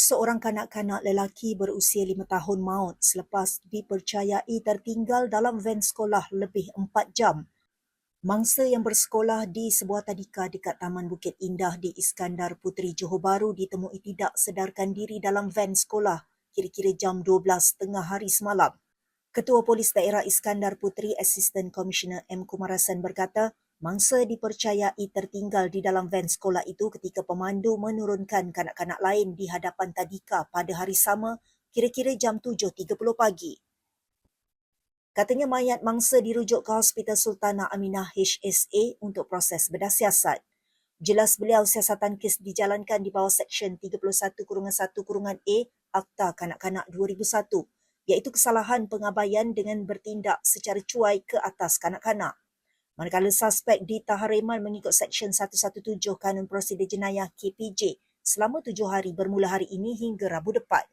seorang kanak-kanak lelaki berusia lima tahun maut selepas dipercayai tertinggal dalam van sekolah lebih empat jam. Mangsa yang bersekolah di sebuah tadika dekat Taman Bukit Indah di Iskandar Puteri Johor Bahru ditemui tidak sedarkan diri dalam van sekolah kira-kira jam 12 tengah hari semalam. Ketua Polis Daerah Iskandar Puteri Assistant Commissioner M. Kumarasan berkata, Mangsa dipercayai tertinggal di dalam van sekolah itu ketika pemandu menurunkan kanak-kanak lain di hadapan tadika pada hari sama kira-kira jam 7.30 pagi. Katanya mayat mangsa dirujuk ke Hospital Sultanah Aminah HSA untuk proses bedah siasat. Jelas beliau siasatan kes dijalankan di bawah Seksyen 31-1-A Akta Kanak-Kanak 2001 iaitu kesalahan pengabaian dengan bertindak secara cuai ke atas kanak-kanak manakala suspek ditahan reman mengikut Seksyen 117 Kanun Prosedur Jenayah KPJ selama tujuh hari bermula hari ini hingga Rabu depan.